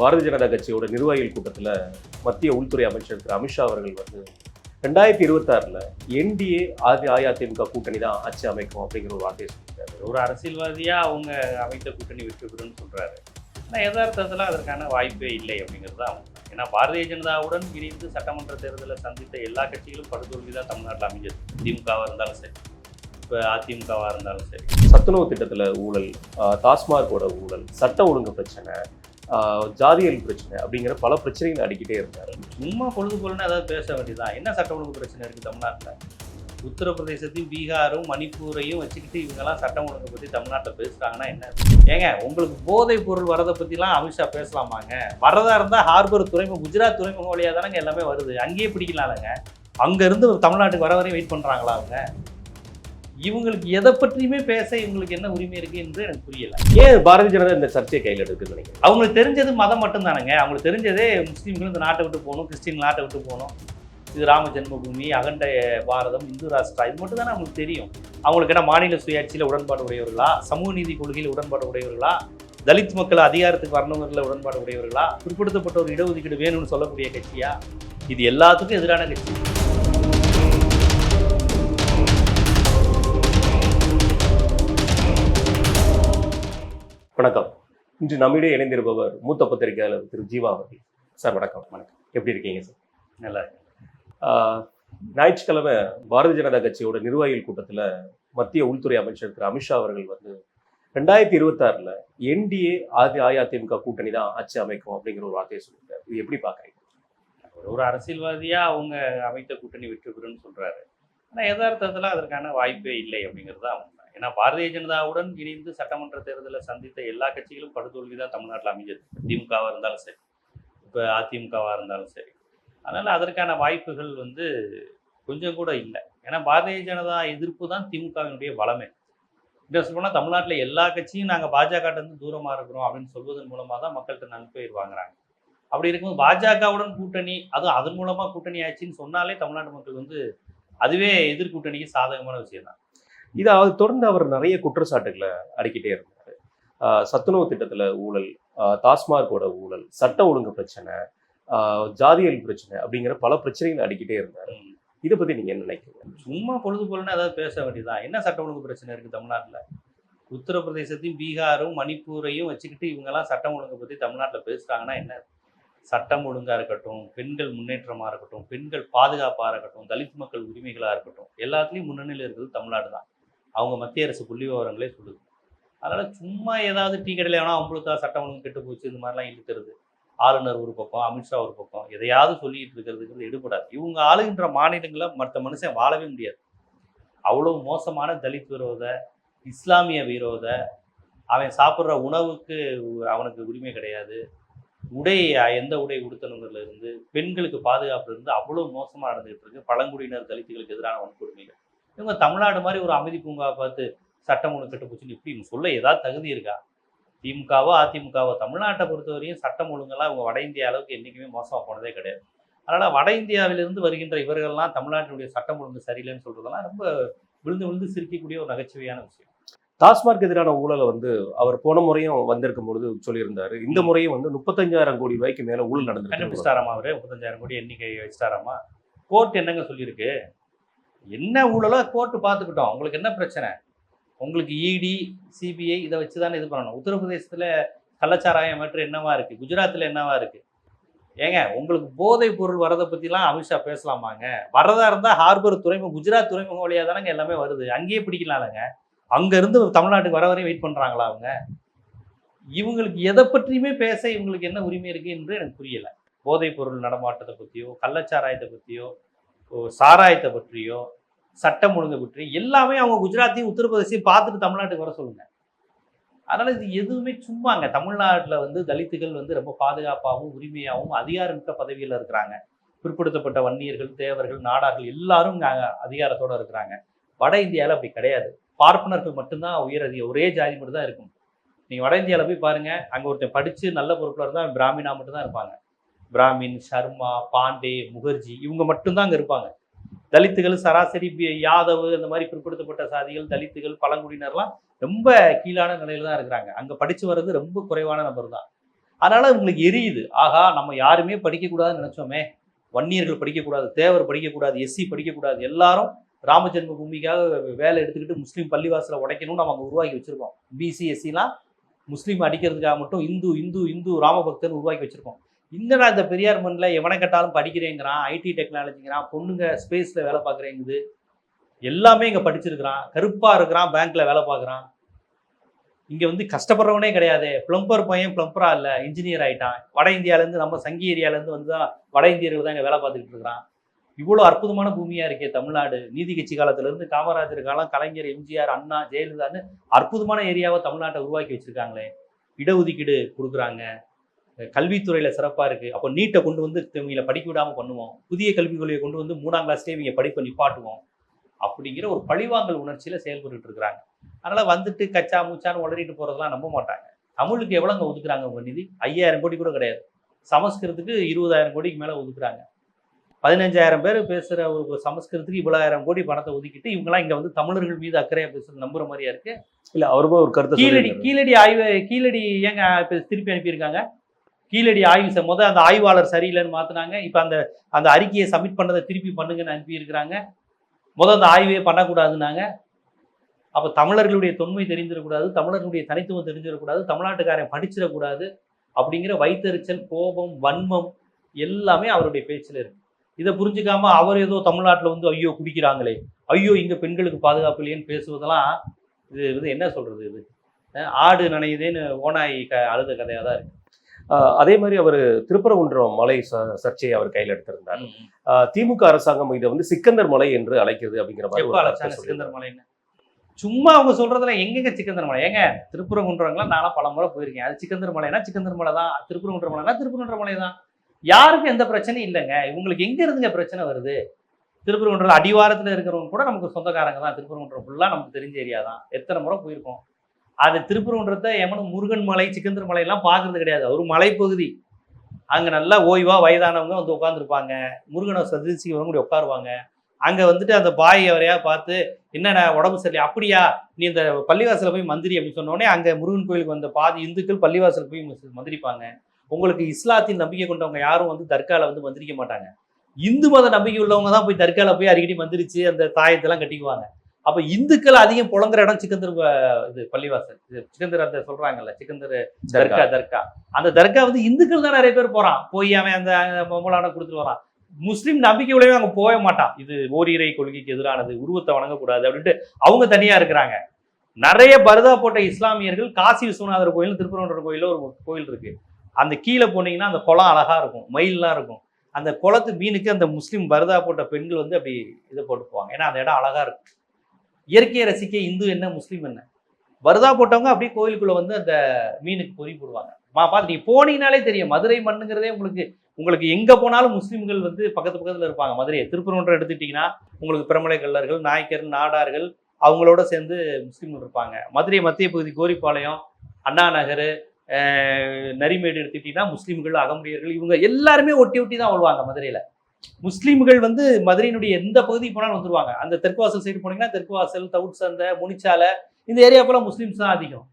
பாரதிய ஜனதா கட்சியோட நிர்வாகிகள் கூட்டத்தில் மத்திய உள்துறை அமைச்சர் திரு அமித்ஷா அவர்கள் வந்து ரெண்டாயிரத்தி இருபத்தாறில் என்டிஏ ஆதி அஇஅதிமுக கூட்டணி தான் ஆட்சி அமைக்கும் அப்படிங்கிற ஒரு வார்த்தையை சொல்லியிருக்காரு ஒரு அரசியல்வாதியா அவங்க அமைத்த கூட்டணி வெற்றி பெறும்னு சொல்றாரு. ஆனால் யதார்த்தத்தில் அதற்கான வாய்ப்பே இல்லை அப்படிங்கிறது தான். ஏன்னா பாரதிய ஜனதாவுடன் இணைந்து சட்டமன்ற தேர்தலை சந்தித்த எல்லா கட்சிகளும் படுதோல்வி தான் தமிழ்நாட்டில் அமைஞ்சது. திமுகவாக இருந்தாலும் சரி இப்போ அதிமுகவாக இருந்தாலும் சரி. சத்துணவு திட்டத்தில் ஊழல் டாஸ்மாகோட ஊழல் சட்ட ஒழுங்கு பிரச்சனை ஜாதியல் பிரச்சனை அப்படிங்கிற பல பிரச்சனைகள் அடிக்கிட்டே இருந்தார். சும்மா பொழுது போலன்னு ஏதாவது பேச வேண்டியதான் என்ன சட்ட ஒழுங்கு பிரச்சனை இருக்குது தமிழ்நாட்டில்? உத்தரப்பிரதேசத்தையும் பீகாரும் மணிப்பூரையும் வச்சுக்கிட்டு இவங்கெல்லாம் சட்டம் ஒழுங்கு பற்றி தமிழ்நாட்டில் பேசுகிறாங்கன்னா என்ன? ஏங்க உங்களுக்கு போதைப் பொருள் வரதை பற்றிலாம் அமித்ஷா பேசலாமாங்க? வரதா இருந்தால் ஹார்பர் துறைமுகம் குஜராத் துறைமுகம் வழியாக தானங்க எல்லாமே வருது. அங்கேயே பிடிக்கலாம்லங்க. அங்கேருந்து தமிழ்நாட்டுக்கு வர வரையும் வெயிட் பண்ணுறாங்களா அவங்க? இவங்களுக்கு எதை பற்றியுமே பேச இவங்களுக்கு என்ன உரிமை இருக்குது என்று எனக்கு புரியல. ஏன் பாரதிய ஜனதா இந்த சர்ச்சையை கையில் நினைக்கிறேன் அவங்களுக்கு தெரிஞ்சது மதம் மட்டும்தானங்க. அவங்களுக்கு தெரிஞ்சதே முஸ்லீம்கள் இந்த நாட்டை விட்டு போகணும் கிறிஸ்டின் நாட்டை விட்டு போகணும். இது ராம ஜென்மபூமி அகண்ட பாரதம் இந்து ராஷ்டிரா இது மட்டும் தானே அவங்களுக்கு தெரியும். அவங்களுக்கு என்ன மாநில சுயாட்சியில் உடன்பாடு உடையவர்களா? சமூக நீதி கொள்கையில் உடன்பாடு உடையவர்களா? தலித் மக்கள் அதிகாரத்துக்கு வரணுங்கிறதுல உடன்பாடு உடையவர்களா? பிற்படுத்தப்பட்ட ஒரு இடஒதுக்கீடு வேணும்னு சொல்லக்கூடிய கட்சியா? இது எல்லாத்துக்கும் எதிரான கட்சி. வணக்கம். இன்று நம்மிடையே இணைந்திருப்பவர் மூத்த பத்திரிகையாளர் திரு ஜீவா அவர்கள். சார் வணக்கம். வணக்கம். எப்படி இருக்கீங்க சார்? நல்லா ஞாயிற்றுக்கிழமை பாரதிய ஜனதா கட்சியோட நிர்வாகிகள் கூட்டத்தில் மத்திய உள்துறை அமைச்சர் திரு அமித்ஷா அவர்கள் வந்து ரெண்டாயிரத்தி இருபத்தாறில் என்டிஏ ஆதி அஇஅதிமுக கூட்டணி தான் ஆட்சி அமைக்கும் அப்படிங்கிற ஒரு வார்த்தையை சொல்லியிருக்காரு. இது எப்படி பார்க்குறீங்க? ஒரு அரசியல்வாதியா அவங்க அமைத்த கூட்டணி வெற்றி பெறும்னு சொல்றாரு. ஆனால் யதார்த்தத்தில் அதற்கான வாய்ப்பே இல்லை அப்படிங்கிறது தான் ஏன்னா பாரதிய ஜனதாவுடன் இணைந்து சட்டமன்ற தேர்தலில் சந்தித்த எல்லா கட்சிகளும் படுதோல்வி தான் தமிழ்நாட்டில் அமைஞ்சது. திமுகவாக இருந்தாலும் சரி. இப்போ அதிமுகவாக இருந்தாலும் சரி. அதனால் அதற்கான வாய்ப்புகள் வந்து கொஞ்சம் கூட இல்லை. ஏன்னா பாரதிய ஜனதா எதிர்ப்பு தான் திமுகவினுடைய பலமே இன்னும் சொல்லப்போனால் தமிழ்நாட்டில் எல்லா கட்சியும் நாங்கள் பாஜகட்டேருந்து தூரமாக இருக்கிறோம் அப்படின்னு சொல்வதன் மூலமாக தான் மக்கள்கிட்ட நன்பெயர் வாங்குறாங்க. அப்படி இருக்கும்போது பாஜகவுடன் கூட்டணி அதுவும் அதன் மூலமாக கூட்டணி ஆச்சுன்னு சொன்னாலே தமிழ்நாட்டு மக்கள் வந்து அதுவே எதிர்கூட்டணிக்கு சாதகமான விஷயம் தான் இதாவது தொடர்ந்து அவர் நிறைய குற்றச்சாட்டுகளை அடிக்கிட்டே இருந்தார். சத்துணவு திட்டத்தில் ஊழல் டாஸ்மாகோட ஊழல் சட்ட ஒழுங்கு பிரச்சனை ஜாதியல் பிரச்சனை அப்படிங்கிற பல பிரச்சனைகள் அடிக்கிட்டே இருந்தார். இதை பற்றி நீங்கள் என்ன நினைக்கிறீங்க? சும்மா பொழுது போலன்னு ஏதாவது பேச வேண்டியதான் என்ன சட்ட ஒழுங்கு பிரச்சனை இருக்குது தமிழ்நாட்டில்? உத்தரப்பிரதேசத்தையும் பீகாரும் மணிப்பூரையும் வச்சுக்கிட்டு இவங்கெல்லாம் சட்டம் ஒழுங்கு பற்றி தமிழ்நாட்டில் பேசுகிறாங்கன்னா என்ன? சட்டம் ஒழுங்காக இருக்கட்டும் பெண்கள் முன்னேற்றமாக இருக்கட்டும் பெண்கள் பாதுகாப்பாக இருக்கட்டும் தலித் மக்கள் உரிமைகளாக இருக்கட்டும் எல்லாத்துலேயும் முன்னணியில் இருக்கிறது தமிழ்நாடு தான். அவங்க மத்திய அரசு புள்ளி விவரங்களே சொல்லுது. அதனால் சும்மா ஏதாவது டீ கடையில் வேணால் அவங்களுக்கா சட்டம் ஒழுங்கு கெட்டு போச்சு இந்த மாதிரிலாம் இழுக்கிறது. ஆளுநர் ஒரு பக்கம் அமித்ஷா ஒரு பக்கம் எதையாவது சொல்லிட்டு இருக்கிறதுங்கிறது எடுபடாது. இவங்க ஆளுகின்ற மாநிலங்களில் மற்ற மனுஷன் வாழவே முடியாது. அவ்வளோ மோசமான தலித் விரோத இஸ்லாமிய விரோத அவன் சாப்பிட்ற உணவுக்கு அவனுக்கு உரிமை கிடையாது. உடை எந்த உடை உடுத்தணுங்கிறதுல இருந்து பெண்களுக்கு பாதுகாப்புல இருந்து அவ்வளோ மோசமாக நடந்துகிட்டு இருக்கு. பழங்குடியினர் தலித்துகளுக்கு எதிரான வன்கொடுமைகள். இவங்க தமிழ்நாடு மாதிரி ஒரு அமைதி பூங்காவை பார்த்து சட்டம் ஒழுங்கு கெட்டு போச்சுன்னு இப்படி இவங்க சொல்ல ஏதாவது தகுதி இருக்கா? திமுகவோ அதிமுகவோ தமிழ்நாட்டை பொறுத்தவரையும் சட்டம் ஒழுங்கெல்லாம் இவங்க வட இந்திய அளவுக்கு என்றைக்குமே மோசமாக போனதே கிடையாது. அதனால் வட இந்தியாவிலிருந்து வருகின்ற இவர்கள்லாம் தமிழ்நாட்டினுடைய சட்டம் ஒழுங்கு சரியில்லைன்னு சொல்றதெல்லாம் ரொம்ப விழுந்து விழுந்து சிரிக்கக்கூடிய ஒரு நகைச்சுவையான விஷயம். டாஸ்மார்க் எதிரான ஊழலை வந்து அவர் போன முறையும் வந்திருக்கும் பொழுது சொல்லியிருந்தாரு. இந்த முறையும் வந்து முப்பத்தஞ்சாயிரம் கோடி ரூபாய்க்கு மேல ஊழல் நடந்திருக்கு. கண்டுபிடிச்சிட்டாராமா அவரு? முப்பத்தஞ்சாயிரம் கோடி எண்ணிக்கை வச்சிட்டாராமா? கோர்ட் என்னங்க சொல்லியிருக்கு? என்ன ஊழலோ கோர்ட்டு பார்த்துக்கிட்டோம். உங்களுக்கு என்ன பிரச்சனை? உங்களுக்கு இடி சிபிஐ இதை வச்சு தானே இது பண்ணணும். உத்தரப்பிரதேசத்தில் கள்ளச்சாராயம் மற்றும் என்னவா இருக்குது குஜராத்தில் என்னவா இருக்குது ஏங்க உங்களுக்கு போதைப் பொருள் வரதை பற்றிலாம் அமித்ஷா பேசலாமாங்க? வரதா இருந்தால் ஹார்பர் துறைமுகம் குஜராத் துறைமுகம் வழியாக தானங்க எல்லாமே வருது. அங்கேயே பிடிக்கலாம்லங்க. அங்கேருந்து தமிழ்நாட்டுக்கு வர வரையும் வெயிட் பண்ணுறாங்களா அவங்க? இவங்களுக்கு எதை பற்றியுமே பேச இவங்களுக்கு என்ன உரிமை இருக்குது என்று எனக்கு புரியலை. போதைப் பொருள் நடமாட்டத்தை பற்றியோ கள்ளச்சாராயத்தை பற்றியோ சாராயத்தை பற்றியோ சட்டம் ஒழுங்கை பற்றி எல்லாமே அவங்க குஜராத்தையும் உத்தரப்பிரதேசையும் பார்த்துட்டு தமிழ்நாட்டுக்கு வர சொல்லுங்க. அதனால் இது எதுவுமே சும்மாங்க. தமிழ்நாட்டில் வந்து தலித்துகள் வந்து ரொம்ப பாதுகாப்பாகவும் உரிமையாகவும் அதிகாரமிக்க பதவியில் இருக்கிறாங்க. பிற்படுத்தப்பட்ட வன்னியர்கள் தேவர்கள் நாடார்கள் எல்லாரும் அதிகாரத்தோடு அதிகாரத்தோட இருக்கிறாங்க. வட இந்தியாவில் அப்படி கிடையாது. பார்ப்பனர்கள் மட்டும்தான் உயர் அதிக ஒரே ஜாதி மட்டும் தான் இருக்கும். நீங்கள் வட இந்தியாவில் போய் பாருங்கள் அங்கே ஒருத்தன் படித்து நல்ல பொருட்களாக இருந்தால் பிராமினா மட்டும்தான் இருப்பாங்க. பிராமின் சர்மா பாண்டே முகர்ஜி இவங்க மட்டும்தான் அங்கே இருப்பாங்க. தலித்துகள் சராசரி யாதவ் அந்த மாதிரி பிற்படுத்தப்பட்ட சாதிகள் தலித்துகள் பழங்குடியினர்லாம் ரொம்ப கீழான நிலையில தான் இருக்கிறாங்க. அங்கே படித்து வர்றது ரொம்ப குறைவான நபர் தான் அதனால் இவங்களுக்கு எரியுது. ஆகா நம்ம யாருமே படிக்கக்கூடாதுன்னு நினச்சோமே. வன்னியர்கள் படிக்கக்கூடாது தேவர் படிக்கக்கூடாது எஸ்சி படிக்கக்கூடாது. எல்லாரும் ராமஜென்ம பூமிக்காக வேலை எடுத்துக்கிட்டு முஸ்லீம் பள்ளிவாசலை உடைக்கணும்னு நம்ம உருவாக்கி வச்சிருக்கோம். பிசி எஸ்சிலாம் முஸ்லீம் அடிக்கிறதுக்காக மட்டும் இந்து இந்து இந்து ராமபக்தன் உருவாக்கி வச்சுருக்கோம். என்னடா இந்த பெரியார் மண்ணில் எவனை கேட்டாலும் படிக்கிறேங்கிறான் ஐடி டெக்னாலஜிங்கிறான் பொண்ணுங்க ஸ்பேஸில் வேலை பார்க்குறேங்குது. எல்லாமே இங்கே படிச்சிருக்கிறான் கருப்பாக இருக்கிறான் பேங்க்கில் வேலை பார்க்குறான். இங்கே வந்து கஷ்டப்படுறவனே கிடையாது. பிளம்பர் பையன் ப்ளம்பராக இல்லை இன்ஜினியர் ஆகிட்டான் வட இந்தியாவிலேருந்து நம்ம சங்கி ஏரியாவிலேருந்து வந்து தான் வட இந்தியர்கள் தான் இங்கே வேலை பார்த்துக்கிட்டு இருக்கிறான். இவ்வளோ அற்புதமான பூமியாக இருக்கே தமிழ்நாடு. நீதி கட்சி காலத்திலேருந்து காமராஜர் காலம் கலைஞர் எம்ஜிஆர் அண்ணா ஜெயலலிதான்னு அற்புதமான ஏரியாவை தமிழ்நாட்டை உருவாக்கி வச்சிருக்காங்களே. இடஒதுக்கீடு கொடுக்குறாங்க. கல்வித்துறையில் சிறப்பாக இருக்குது அப்போ நீட்டை கொண்டு வந்து இவங்களை படிக்க விடாமல் பண்ணுவோம். புதிய கல்விக் கொள்கையை கொண்டு வந்து மூணாம் கிளாஸ்லேயே இவங்க படிப்பை நிப்பாட்டுவோம். அப்படிங்கிற ஒரு பழிவாங்கல் உணர்ச்சியில் செயல்பட்டுட்டு இருக்கிறாங்க. அதனால் வந்துட்டு கச்சா மூச்சான்னு உளறிட்டு போகிறதெல்லாம் நம்ப மாட்டாங்க. தமிழுக்கு எவ்வளோங்க ஒதுக்குறாங்க உங்கள் நிதி? ஐயாயிரம் கோடி கூட கிடையாது. சமஸ்கிருதத்துக்கு இருபதாயிரம் கோடிக்கு மேலே ஒதுக்குறாங்க. பதினஞ்சாயிரம் பேர் பேசுகிற ஒரு சமஸ்கிருதத்துக்கு இவ்வளோயிரம் கோடி பணத்தை ஒதுக்கிட்டு இவங்கெல்லாம் இங்கே வந்து தமிழர்கள் மீது அக்கறையாக பேசுறது நம்புற மாதிரியா இருக்கு? இல்ல அவருமே ஒரு கருத்தை கீழடி. கீழடி ஆய்வு கீழடி ஏங்க திருப்பி அனுப்பியிருக்காங்க? கீழடி ஆய்வு செ- முத அந்த ஆய்வாளர் சரியில்லைன்னு மாற்றினாங்க இப்போ அந்த அந்த அறிக்கையை சப்மிட் பண்ணதை திருப்பி பண்ணுங்கன்னு அனுப்பியிருக்கிறாங்க. முதல் அந்த ஆய்வே பண்ணக்கூடாதுன்னாங்க. அப்போ தமிழர்களுடைய தொன்மை தெரிஞ்சிடக்கூடாது தமிழர்களுடைய தனித்துவம் தெரிஞ்சிடக்கூடாது தமிழ்நாட்டுக்காரன் படிச்சிடக்கூடாது அப்படிங்கிற வைத்தறிச்சல் கோபம் வன்மம் எல்லாமே அவருடைய பேச்சில் இருக்கு. இதை புரிஞ்சுக்காம அவர் ஏதோ தமிழ்நாட்டில் வந்து ஐயோ குடிக்கிறாங்களே ஐயோ இங்கே பெண்களுக்கு பாதுகாப்பு இல்லையேன்னு பேசுவதெல்லாம் இது வந்து என்ன சொல்கிறது இது? ஆடு நனையுதேன்னு ஓனாய் க அழுத கதையாக தான் இருக்குது அதே மாதிரி அவர் திருப்பரங்குன்றம் மலை சர்ச்சையை அவர் கையில் எடுத்திருந்தார். திமுக அரசாங்கம் இதை வந்து சிக்கந்தர் மலை என்று அழைக்கிறது அப்படிங்கிற மாதிரி. சிக்கந்தர் மலைன்னு? சும்மா அவங்க சொல்றதுல எங்கெங்க சிக்கந்தர் மலை? ஏங்க திருப்பரங்குன்றவங்களாம் நானும் பல முறை போயிருக்கேன். அது சிக்கந்தர் மலைனா சிக்கந்தர் மலை தான். திருப்பரங்குன்ற மலைனா திருப்பரங்குன்ற மலை தான். யாருக்கும் எந்த பிரச்சனையும் இல்லைங்க. இவங்களுக்கு எங்க இருந்துங்க பிரச்சனை வருது? திருப்பரங்குன்றம் அடிவாரத்தில் இருக்கிறவங்க கூட நமக்கு சொந்தக்காரங்க தான். திருப்பரங்குன்றம் ஃபுல்லாக நமக்கு தெரிஞ்ச ஏரியா தான். எத்தனை முறை போயிருக்கோம். அது திருப்பரங்குன்றத்தை எமனும் முருகன் மலை சிக்கந்தர் மலையெல்லாம் பார்க்கறது கிடையாது. ஒரு மலைப்பகுதி. அங்கே நல்லா ஓய்வாக வயதானவங்க வந்து உட்காந்துருப்பாங்க முருகனை சதிசிவங்க கூட உட்காருவாங்க. அங்கே வந்துட்டு அந்த பாய் அவரையா பார்த்து என்னென்ன உடம்பு சரியில்லை அப்படியா? நீ இந்த பள்ளிவாசலில் போய் மந்திரி அப்படின்னு சொன்னோடனே அங்கே முருகன் கோயிலுக்கு வந்த பாதி இந்துக்கள் பள்ளிவாசல் போய் மந்திரிப்பாங்க. உங்களுக்கு இஸ்லாத்தின் நம்பிக்கை கொண்டவங்க யாரும் வந்து தர்காவில் வந்து மந்திரிக்க மாட்டாங்க. இந்து மத நம்பிக்கை உள்ளவங்க தான் போய் தர்காவில் போய் அடிக்கடி மந்திரிச்சு அந்த தாயத்தெல்லாம் கட்டிக்குவாங்க. அப்ப இந்துக்கள் அதிகம் புழங்குற இடம் சிக்கந்தர் இது பள்ளிவாசல். இது சிக்கந்தர் அந்த சொல்றாங்கல்ல சிக்கந்தர் தர்கா. தர்கா அந்த தர்கா வந்து இந்துக்கள் தான் நிறைய பேர் போறான். போய் அவன் அந்த மொமலான கொடுத்துட்டு வரான். முஸ்லீம் நம்பிக்கை உடையவன் அங்க போக மாட்டான். இது ஓரிரை கொள்கைக்கு எதிரானது உருவத்தை வணங்கக்கூடாது அப்படின்ட்டு அவங்க தனியா இருக்கிறாங்க. நிறைய பருதா போட்ட இஸ்லாமியர்கள் காசி விஸ்வநாதர் கோயில் திருப்பரங்குன்ற கோயில்ல ஒரு கோயில் இருக்கு. அந்த கீழே போனீங்கன்னா அந்த குளம் அழகா இருக்கும் மயில்லாம் இருக்கும். அந்த குளத்து மீனுக்கு அந்த முஸ்லீம் பருதா போட்ட பெண்கள் வந்து அப்படி இதை போட்டு போவாங்க ஏன்னா அந்த இடம் அழகா இருக்கும். இயற்கையை ரசிக்க இந்து என்ன முஸ்லீம் என்ன? வருதா போட்டவங்க அப்படியே கோயிலுக்குள்ளே வந்து அந்த மீனுக்கு பொறி போடுவாங்க. மா பார்த்து நீங்கள் போனீங்கனாலே தெரியும். மதுரை மண்ணுங்கிறதே உங்களுக்கு உங்களுக்கு எங்கே போனாலும் முஸ்லீம்கள் வந்து பக்கத்து பக்கத்தில் இருப்பாங்க. மதுரையை திருப்பரங்குன்றம் எடுத்துக்கிட்டிங்கன்னா உங்களுக்கு பிரமலை கல்லர்கள் நாயக்கர் நாடார்கள் அவங்களோட சேர்ந்து முஸ்லீம்கள் இருப்பாங்க. மதுரை மத்திய பகுதி கோரிப்பாளையம் அண்ணா நகர் நரிமேடு எடுத்துக்கிட்டிங்கன்னா முஸ்லீம்கள் அகமுடையர்கள் இவங்க எல்லாருமே ஒட்டி ஒட்டி தான் வாழ்வாங்க மதுரையில். முஸ்லீம்கள் வந்து மதுரையினுடைய எந்த பகுதி போனாலும் வந்துருவாங்க. அந்த தெற்கு வாசல் சைடு போனீங்கன்னா தெற்கு வாசல் தவுட் சந்தை முனிச்சாலை இந்த ஏரியா போல முஸ்லீம்ஸ் தான் அதிகம்.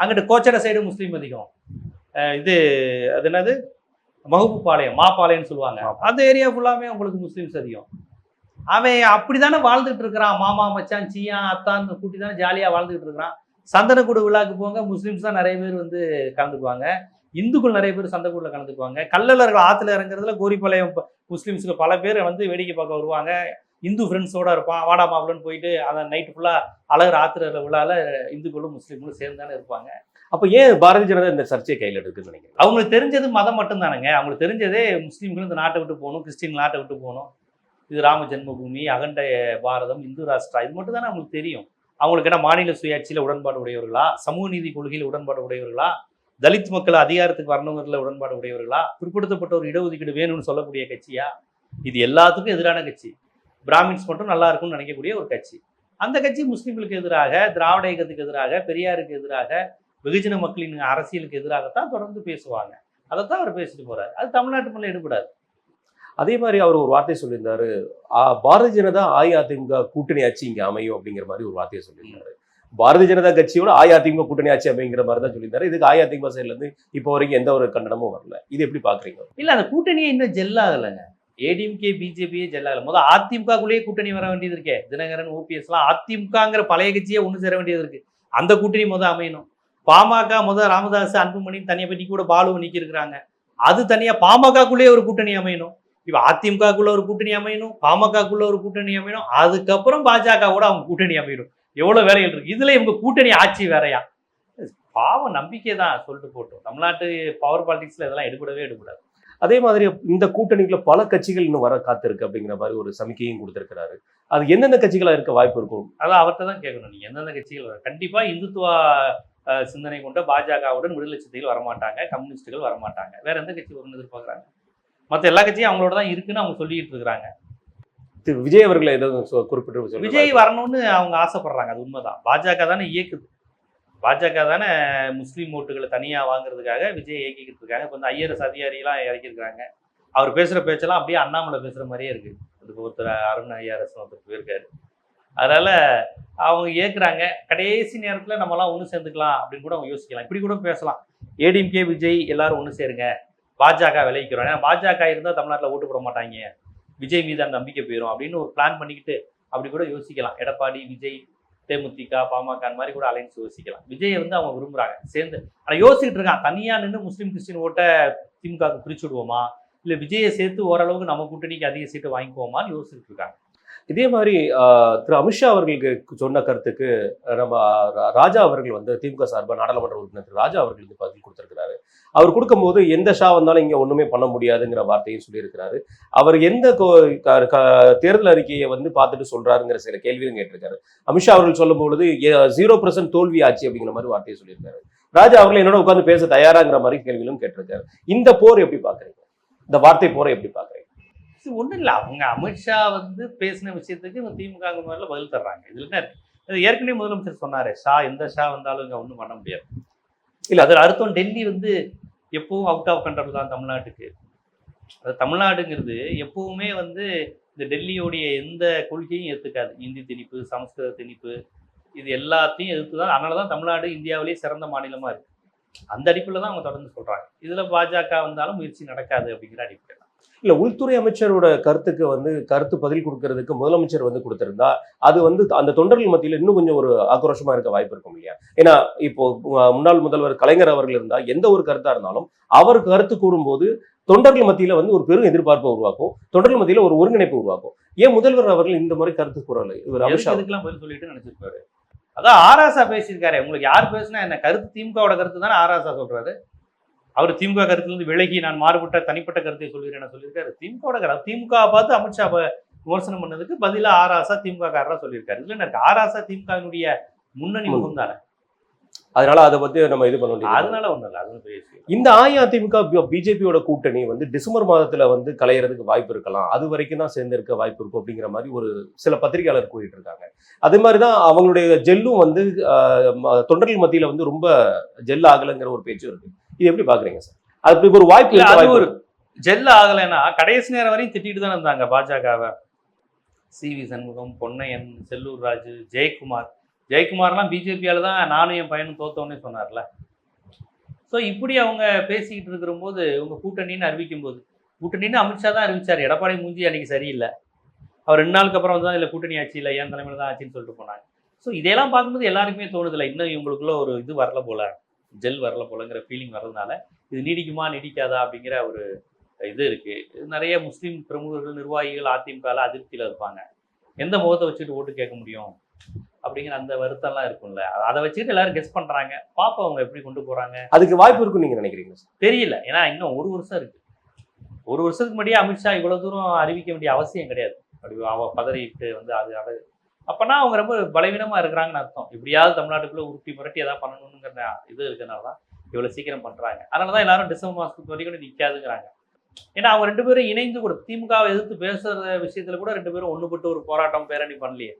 அங்கிட்டு கோச்சடை சைடு முஸ்லீம் அதிகம். இது அது என்னது? மகுப்புப்பாளையம் மாப்பாளையம்னு சொல்லுவாங்க. அந்த ஏரியா ஃபுல்லாமே உங்களுக்கு முஸ்லீம்ஸ் அதிகம். அவன் அப்படிதானே வாழ்ந்துட்டு இருக்கிறான். மாமா மச்சான் சீயா அத்தான் கூட்டி தானே ஜாலியா வாழ்ந்துட்டு இருக்கிறான். சந்தனக்கூடு விழாக்கு போங்க முஸ்லீம்ஸ் தான் நிறைய பேர் வந்து கலந்துக்குவாங்க. இந்துக்கள் நிறைய பேர் சந்தக்கூடுல கலந்துக்குவாங்க. கள்ளலர்கள் ஆத்துல இறங்குறதுல கோரிப்பாளையம் முஸ்லீம்ஸுக்கு பல பேர் வந்து வேடிக்கை பார்க்க வருவாங்க. இந்து ஃப்ரெண்ட்ஸோட இருப்பான். வாடா மாப்பிளன்னு போயிட்டு அந்த நைட்டு ஃபுல்லாக அழகர் ஆத்துல விழால இந்துக்களும் முஸ்லீம்களும் சேர்ந்து தானே இருப்பாங்க. அப்போ ஏன் பாரதிய ஜனதா இந்த சர்ச்சையை கையில் எடுக்குன்னு நினைக்கிறேன் அவங்களுக்கு தெரிஞ்சது மதம் மட்டும்தானுங்க. அவங்களுக்கு தெரிஞ்சதே முஸ்லீம்கள் இந்த நாட்டை விட்டு போகணும் கிறிஸ்டின் நாட்டை விட்டு போகணும். இது ராம ஜென்மபூமி அகண்ட பாரதம் இந்து ராஷ்டிரா இது மட்டும் தானே அவங்களுக்கு தெரியும். அவங்களுக்கு என்ன மாநில சுயாட்சியில் உடன்பாடு உடையவர்களா? சமூக நீதி கொள்கையில் உடன்பாடு உடையவர்களா? தலித் மக்கள் அதிகாரத்துக்கு வரணுங்கிறதுல உடன்பாடு உடையவர்களா? பிற்படுத்தப்பட்ட ஒரு இடஒதுக்கீடு வேணும்னு சொல்லக்கூடிய கட்சியா? இது எல்லாத்துக்கும் எதிரான கட்சி. பிராமின்ஸ் மட்டும் நல்லா இருக்கும்னு நினைக்கக்கூடிய ஒரு கட்சி. அந்த கட்சி முஸ்லீம்களுக்கு எதிராக திராவிட இயக்கத்துக்கு எதிராக பெரியாருக்கு எதிராக வெகுஜன மக்களின் அரசியலுக்கு எதிராகத்தான் தொடர்ந்து பேசுவாங்க. அதைத்தான் அவர் பேசிட்டு போறாரு. அது தமிழ்நாட்டு மேலே எடுபடாது. அதே மாதிரி அவர் ஒரு வார்த்தை சொல்லியிருந்தாரு. ஆ, பாரதிய ஜனதா அஇஅதிமுக கூட்டணி ஆட்சி இங்கே அமையும் அப்படிங்கிற மாதிரி ஒரு வார்த்தையை சொல்லியிருந்தாரு. பாரதிய ஜனதா கட்சியோட அஇஅதிமுக கூட்டணி ஆட்சி அப்படிங்கிற மாதிரி தான் சொல்லியிருந்தாரு. இதுக்கு அஇஅதிமுக சைட்ல இருந்து இப்போ வரைக்கும் எந்த ஒரு கண்டனமும் வரல. இது எப்படி பாக்குறீங்க? இல்ல அந்த கூட்டணியே இன்னும் ஜெல்லாகலைங்க ஏடிஎம்கே பிஜேபியே ஜெல்லாகல முதல் அதிமுகக்குள்ளேயே கூட்டணி வர வேண்டியது இருக்கே. தினகரன் ஓபிஎஸ் எல்லாம் அதிமுகங்கிற பழைய கட்சியே ஒன்று சேர வேண்டியது இருக்கு. அந்த கூட்டணி முதல் அமையணும். பாமக முதல் ராமதாஸ் அன்புமணி தனியாக பண்ணி கூட பாலு நிக்கி இருக்கிறாங்க அது தனியாக பாமகக்குள்ளேயே ஒரு கூட்டணி அமையணும். இப்போ அதிமுகக்குள்ள ஒரு கூட்டணி அமையணும். பாமகக்குள்ள ஒரு கூட்டணி அமையணும். அதுக்கப்புறம் பாஜகவோட அவங்க கூட்டணி அமையணும். எவ்வளவு வேலைகள் இருக்கு? இதுல இவங்க கூட்டணி ஆட்சி வேறையா? பாவம் நம்பிக்கை தான் சொல்லிட்டு போட்டோம். தமிழ்நாட்டு பவர் பாலிடிக்ஸ்ல இதெல்லாம் எடுபடவே எடுபடாது. அதே மாதிரி இந்த கூட்டணிக்குள்ள பல கட்சிகள் இன்னும் வர காத்திருக்கு அப்படிங்கிற மாதிரி ஒரு சமிக்கையும் கொடுத்திருக்கிறாரு. அது எந்தெந்த கட்சிகளா இருக்க வாய்ப்பு இருக்கும்? அதான் அவர்கிட்ட தான் கேட்கணும். நீங்க எந்தெந்த கட்சிகள் வர கண்டிப்பா இந்துத்துவா சிந்தனை கொண்ட பாஜகவுடன் விடுதலை சிறுத்தைகள் வரமாட்டாங்க கம்யூனிஸ்டுகள் வரமாட்டாங்க. வேற எந்த கட்சி வரும்னு எதிர்பார்க்கறாங்க? மத்த எல்லா கட்சியும் அவங்களோட தான் இருக்குன்னு அவங்க சொல்லிட்டு இருக்காங்க திரு விஜய் அவர்களை சொ- குறிப்பிட்டு விஜய் வரணும்னு அவங்க ஆசைப்படுறாங்க. அது உண்மைதான். பாஜக தானே இயக்குது. பாஜக தானே முஸ்லீம் ஓட்டுகளை தனியா வாங்குறதுக்காக விஜய் இயக்கிக்கிட்டு இருக்காங்க. இப்போ இந்த ஐஆர்எஸ் அதிகாரிலாம் இறக்கியிருக்காங்க அவர் பேசுற பேச்செல்லாம் அப்படியே அண்ணாமலை பேசுற மாதிரியே இருக்கு. அதுக்கு ஒருத்தர் அருண் ஐஆர்எஸ் ஒருத்தர் போயிருக்காரு. அதனால அவங்க ஏற்குறாங்க கடைசி நேரத்துல நம்மலாம் ஒன்று சேர்ந்துக்கலாம் அப்படின்னு கூட அவங்க யோசிக்கலாம். இப்படி கூட பேசலாம். ஏடிஎம்கே விஜய் எல்லாரும் ஒன்று சேருங்க. பாஜக விளைவிக்கிறோம். ஏன்னா பாஜக இருந்தால் தமிழ்நாட்டில் ஓட்டு போட மாட்டாங்க. விஜய் மீதான நம்பிக்கை போயிடும் அப்படின்னு ஒரு பிளான் பண்ணிக்கிட்டு அப்படி கூட யோசிக்கலாம். எடப்பாடி விஜய் தேமுதிக பாமக மாதிரி கூட அலைன்ஸ் யோசிக்கலாம். விஜயை வந்து அவங்க விரும்புறாங்க. சேர்ந்து ஆனால் யோசிச்சுட்டு இருக்கான். தனியாக நின்று முஸ்லீம் கிறிஸ்டின் ஓட்டை திமுகவுக்கு பிரிச்சு விடுவோமா? இல்லை விஜயை சேர்த்து ஓரளவுக்கு நம்ம கூட்டணிக்கு அதிக சீட்டு வாங்கிக்குவோமான்னு யோசிச்சுட்டு இருக்காங்க. இதே மாதிரி திரு அமித்ஷா அவர்களுக்கு சொன்ன கருத்துக்கு நம்ம ராஜா அவர்கள் வந்து திமுக சார்பாக நாடாளுமன்ற உறுப்பினர் திரு ராஜா அவர்களுக்கு பதில் கொடுத்துருக்கிறாரு. அவர் கொடுக்கும்போது எந்த ஷா வந்தாலும் இங்கே ஒன்றுமே பண்ண முடியாதுங்கிற வார்த்தையும் சொல்லியிருக்கிறாரு. அவர் எந்த கோ- க- க- தேர்தல் அறிக்கையை வந்து பார்த்துட்டு சொல்றாருங்கிற சில கேள்வியும் கேட்டிருக்காரு. அமித்ஷா அவர்கள் சொல்லும் பொழுது ஜீரோ பர்சன்ட் தோல்வி ஆச்சு அப்படிங்கிற மாதிரி வார்த்தையை சொல்லியிருக்காரு. ராஜா அவர்கள் என்னோட உட்கார்ந்து பேச தயாராங்கிற மாதிரி கேள்விகளும் கேட்டிருக்காரு. இந்த போர் எப்படி பார்க்குறீங்க? இந்த வார்த்தை போரை எப்படி பார்க்குறீங்க? ஒன்றும் இல்லை. அவங்க அமித்ஷா வந்து பேசின விஷயத்துக்கு இவங்க திமுக மாதிரிலாம் பதில் தர்றாங்க. இதில் என்ன இருக்கு? இது ஏற்கனவே முதலமைச்சர் சொன்னார் ஷா எந்த ஷா வந்தாலும் இங்கே ஒன்றும் பண்ண முடியாது. இல்லை அதில் அர்த்தம். டெல்லி வந்து எப்பவும் அவுட் ஆஃப் கண்ட்ரோல் தான் தமிழ்நாட்டுக்கு. அது தமிழ்நாடுங்கிறது எப்பவுமே வந்து இந்த டெல்லியோடைய எந்த கொள்கையும் ஏற்றுக்காது இந்தி திணிப்பு சமஸ்கிருத திணிப்பு இது எல்லாத்தையும் எதிர்த்து தான் அதனால தான் தமிழ்நாடு இந்தியாவிலேயே சிறந்த மாநிலமாக இருக்குது அந்த அடிப்பில் தான் அவங்க தொடர்ந்து சொல்கிறாங்க இதில் பாஜக வந்தாலும் முயற்சி நடக்காது அப்படிங்கிற அடிப்படையில். இல்லை உள்துறை அமைச்சரோட கருத்துக்கு வந்து கருத்து பதில் கொடுக்கறதுக்கு முதலமைச்சர் வந்து கொடுத்திருந்தா அது வந்து அந்த தொண்டர்கள் மத்தியில் இன்னும் கொஞ்சம் ஒரு ஆக்ரோஷமாக இருக்க வாய்ப்பு இருக்கும் இல்லையா? ஏன்னா இப்போ முன்னாள் முதல்வர் கலைஞர் அவர்கள் இருந்தால் எந்த ஒரு கருத்தாக இருந்தாலும் அவர் கருத்து கூறும்போது தொண்டர்கள் மத்தியில் வந்து ஒரு பெரும் எதிர்பார்ப்பை உருவாக்கும். தொண்டர்கள் மத்தியில் ஒரு ஒருங்கிணைப்பு உருவாக்கும். ஏன் முதல்வர் அவர்கள் இந்த மாதிரி கருத்து கூறலை? இவர் அமித்ஷா. அதுக்கெல்லாம் பதில் சொல்லிட்டு நினைச்சிருப்பாரு? அதான் ஆராசா பேசியிருக்காரு. உங்களுக்கு யார் பேசுனா என்ன கருத்து திமுகவோட கருத்து தானே ஆராசா சொல்றாரு? அவர் திமுக கருத்துலேருந்து விலகி நான் மாறுபட்ட தனிப்பட்ட கருத்தை சொல்கிறேன் சொல்லியிருக்காரு. கருத்து திமுக பார்த்து அமித்ஷா விமர்சனம் பண்ணதுக்கு பதிலா ஆராசா திமுக காரரா சொல்லியிருக்காரு. இதுல என்ன இருக்கு? ஆராசா திமுகவினுடைய முன்னணி முன். முகம் தானே? அதனால அதை பத்தி நம்ம இது பண்ண வேண்டியது அதனால ஒண்ணும் இல்லை அது பெரிய இந்த அஇஅதிமுக பிஜேபியோட கூட்டணி வந்து டிசம்பர் மாதத்துல வந்து கலையறதுக்கு வாய்ப்பு இருக்கலாம். அது வரைக்கும் தான் சேர்ந்திருக்க வாய்ப்பு இருக்கும் அப்படிங்கிற மாதிரி ஒரு சில பத்திரிகையாளர் கூறிட்டு இருக்காங்க அதே மாதிரி தான் அவங்களுடைய ஜெல்லும் வந்து தொண்டர்கள் மத்தியில வந்து ரொம்ப ஜெல் ஆகலைங்கிற ஒரு பேச்சு இருக்கு. இது எப்படி பாக்குறீங்க சார்? அது இப்ப ஒரு வாய்ப்பு இல்ல, அது ஒரு- இருக்கு. ஜெல் ஆகலைன்னா கடைசி நேரம் வரையும் திட்டிட்டு தான் இருந்தாங்க பாஜகவை. C V Shanmugam Ponnaiyan Sellur Raju Jayakumar. ஜெயக்குமார்லாம் பிஜேபியால தான் நானும் என் பையனும் தோத்தோன்னே சொன்னார்ல. ஸோ இப்படி அவங்க பேசிக்கிட்டு இருக்கிறபோது உங்க கூட்டணின்னு அறிவிக்கும் போது கூட்டணின்னு அமித்ஷா தான் அறிவிச்சார். எடப்பாடி மூஞ்சி அன்னைக்கு சரியில்லை. அவர் ரெண்டு நாளுக்கு அப்புறம் வந்து இதில் கூட்டணி ஆட்சி இல்லை என் தலைமையில் தான் ஆச்சுன்னு சொல்லிட்டு போனாங்க. ஸோ இதெல்லாம் பார்க்கும்போது எல்லாருக்குமே தோணுதில்ல இன்னும் இவங்களுக்குள்ள ஒரு இது வரல போல. ஜெல் வரல போலங்கிற ஃபீலிங் வர்றதுனால இது நீடிக்குமா நீடிக்காதா அப்படிங்கிற ஒரு இது இருக்கு. இது நிறைய முஸ்லீம் பிரமுகர்கள் நிர்வாகிகள் அதிமுகல அதிருப்தியில இருப்பாங்க. எந்த முகத்தை வச்சுட்டு ஓட்டு கேட்க முடியும்? அப்படிங்கிற அந்த வருத்தம்லாம் இருக்கும்ல. அதை வச்சுட்டு எல்லாரும் கெஸ் பண்றாங்க. பாப்போம் அவங்க எப்படி கொண்டு போறாங்க? அதுக்கு வாய்ப்பு இருக்குன்னு நீங்க நினைக்கிறீங்க சார் தெரியல. ஏன்னா இன்னும் ஒரு வருஷம் இருக்கு. ஒரு வருஷத்துக்கு முன்னாடியே அமித்ஷா இவ்வளவு தூரம் அறிவிக்க வேண்டிய அவசியம் கிடையாது. அப்படி அவ பதறிட்டு வந்து அது அது அப்பனா அவங்க ரொம்ப பலவீனமா இருக்கிறாங்கன்னு அர்த்தம். இப்படியாவது தமிழ்நாட்டுக்குள்ள உருட்டி முரட்டி ஏதாவது பண்ணணுங்கிற இது இருக்கிறனால தான் இவ்வளவு சீக்கிரம் பண்றாங்க. அதனால தான் எல்லாரும் டிசம்பர் மாசத்துக்கு வரைக்கும் நிற்காதுங்கிறாங்க ஏன்னா அவங்க ரெண்டு பேரும் இணைந்து கூட திமுகவை எதிர்த்து பேசுற விஷயத்துல கூட ரெண்டு பேரும் ஒண்ணுபட்டு ஒரு போராட்டம் பேரணி பண்ணலையே.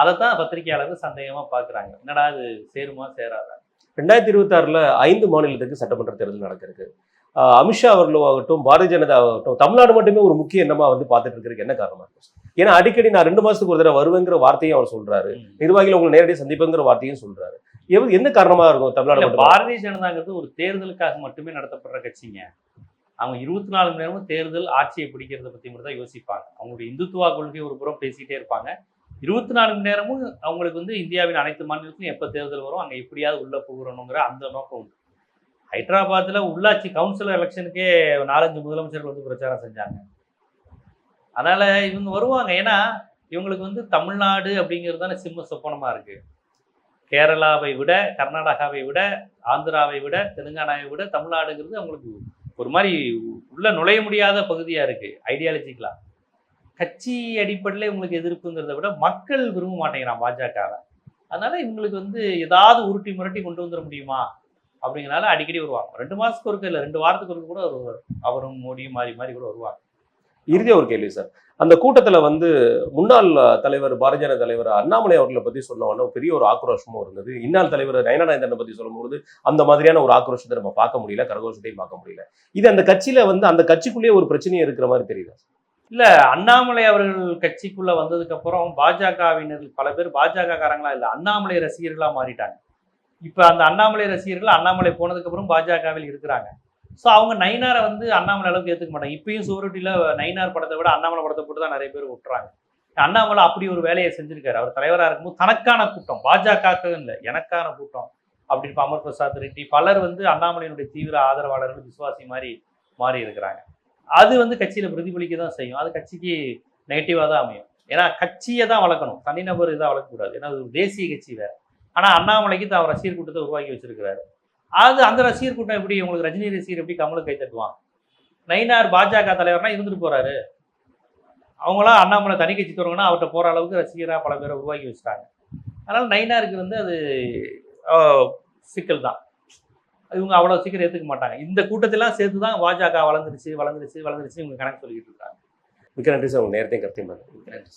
அதைத்தான் பத்திரிகையாளர்கள் சந்தேகமா பாக்குறாங்க. என்னடா இது சேருமா சேராதா? ரெண்டாயிரத்தி இருபத்தி ஆறுல ஐந்து மாநிலத்துக்கு சட்டமன்ற தேர்தல் நடக்கிறது அமித்ஷா அவர்களும் ஆகட்டும் பாரதிய ஜனதா ஆகட்டும் தமிழ்நாடு மட்டுமே ஒரு முக்கிய எண்ணமா வந்து பார்த்துட்டு இருக்கிறதுக்கு என்ன காரணமா இருக்கும் ஏன்னா அடிக்கடி நான் ரெண்டு மாசத்துக்கு ஒரு தடவை வருவேங்கிற வார்த்தையும் அவர் சொல்றாரு. நிர்வாகிகள் உங்களை நேரடியாக சந்திப்புங்கிற வார்த்தையும் சொல்றாரு. எவ- என்ன காரணமா இருக்கும் தமிழ்நாடு பாரதிய ஜனதாங்கிறது ஒரு தேர்தலுக்காக மட்டுமே நடத்தப்படுற கட்சிங்க. அவங்க இருபத்தி நாலு மணி நேரமும் தேர்தல் ஆட்சியை பிடிக்கிறத பத்தி மட்டும் தான் யோசிப்பாங்க. அவங்களுடைய இந்துத்துவா கொள்கை ஒரு புறம் பேசிக்கிட்டே இருப்பாங்க. இருபத்தி நாலு மணி நேரமும் அவங்களுக்கு வந்து இந்தியாவின் அனைத்து மாநிலத்திலும் எப்போ தேர்தல் வரும் அங்க எப்படியாவது உள்ள புகுறணுங்கிற அந்த நோக்கம் உண்டு. ஹைதராபாத்தில் உள்ளாட்சி கவுன்சிலர் எலெக்ஷனுக்கே நாலஞ்சு முதலமைச்சர்கள் வந்து பிரச்சாரம் செஞ்சாங்க. அதனால் இவங்க வருவாங்க. ஏன்னா இவங்களுக்கு வந்து தமிழ்நாடு அப்படிங்கிறது தானே சிம்ம சொப்பனமாக இருக்குது கேரளாவை விட கர்நாடகாவை விட ஆந்திராவை விட தெலுங்கானாவை விட தமிழ்நாடுங்கிறது அவங்களுக்கு ஒரு மாதிரி உள்ளே நுழைய முடியாத பகுதியாக இருக்குது ஐடியாலஜிக்கலாக கட்சி அடிப்படையில் இவங்களுக்கு எதிர்ப்புங்கிறத விட மக்கள் விரும்ப மாட்டேங்கிறான் பாஜகவை. அதனால் இவங்களுக்கு வந்து ஏதாவது உருட்டி முரட்டி கொண்டு வந்துட முடியுமா? அப்படிங்கிறனால அடிக்கடி வருவாங்க. ரெண்டு மாசத்துக்கு ஒருக்க இல்லை ரெண்டு வாரத்துக்கு ஒருக்க கூட வருவார் அவரும் மோடியும் மாறி மாறி கூட வருவாங்க. இறுதியா ஒரு கேள்வி சார். அந்த கூட்டத்துல வந்து முன்னாள் தலைவர் பாரதிய தலைவர் அண்ணாமலை அவர்களை பத்தி சொன்ன பெரிய ஒரு ஆக்ரோஷமும் இருந்தது. இன்னாள் தலைவர் நயனானந்தனை பத்தி சொல்லும்போது அந்த மாதிரியான ஒரு ஆக்ரோஷத்தை நம்ம பார்க்க முடியல கரகோஷத்தையும் பார்க்க முடியல. இது அந்த கட்சியில வந்து அந்த கட்சிக்குள்ளேயே ஒரு பிரச்சனையே இருக்கிற மாதிரி தெரியுது இல்ல அண்ணாமலை அவர்கள் கட்சிக்குள்ள வந்ததுக்கு அப்புறம் பாஜகவினர் பல பேர் பாஜக காரங்களா இல்ல அண்ணாமலை ரசிகர்களா மாறிட்டாங்க. இப்போ அந்த அண்ணாமலை ரசிகர்கள் அண்ணாமலை போனதுக்கப்புறம் பாஜகவில் இருக்கிறாங்க. ஸோ அவங்க நைனாரை வந்து அண்ணாமலை அளவுக்கு ஏற்றுக்க மாட்டாங்க. இப்பயும் சுவரொட்டியில நைனார் படத்தை விட அண்ணாமலை படத்தை போட்டு தான் நிறைய பேர் விட்டுறாங்க அண்ணாமலை அப்படி ஒரு வேலையை செஞ்சிருக்காரு. அவர் தலைவராக இருக்கும்போது தனக்கான கூட்டம் பாஜக இல்லை எனக்கான கூட்டம் அப்படி அமர் பிரசாத் ரெட்டி பலர் வந்து அண்ணாமலையினுடைய தீவிர ஆதரவாளர்கள் விசுவாசி மாதிரி மாறி இருக்கிறாங்க. அது வந்து கட்சியில் பிரதிபலிக்க தான் செய்யும். அது கட்சிக்கு நெகட்டிவாக தான் அமையும். ஏன்னா கட்சியை தான் வளர்க்கணும். தனிநபர் இதாக வளர்க்கக்கூடாது. ஏன்னா அது ஒரு தேசிய கட்சி வேறு. ஆனா அண்ணாமலைக்கு தான் அவர் ரசிகர் கூட்டத்தை உருவாக்கி வச்சிருக்கிறாரு. அது அந்த ரசிகர் கூட்டம் எப்படி உங்களுக்கு ரஜினி ரசிகர் எப்படி கமலுக்கு கை தட்டுவான்? நயினார் பாஜக தலைவர்னா இருந்துட்டு போறாரு. அவங்களாம் அண்ணாமலை தனி கட்சி தொடங்கினா அவர்கிட்ட போற அளவுக்கு ரசிகரா பல பேரை உருவாக்கி வச்சுட்டாங்க. அதனால நயினாருக்கு வந்து அது சிக்கல் தான். இவங்க அவ்வளோ சீக்கிரம் ஏற்றுக்க மாட்டாங்க. இந்த கூட்டத்தெல்லாம் சேர்த்து தான் பாஜக வளர்ந்துருச்சு வளர்ந்துருச்சு வளர்ந்துருச்சு இவங்க கணக்கு சொல்லிக்கிட்டு இருக்காங்க. மிக்க நன்றி சார். உங்க நேரத்தையும் கருத்தையும் நன்றி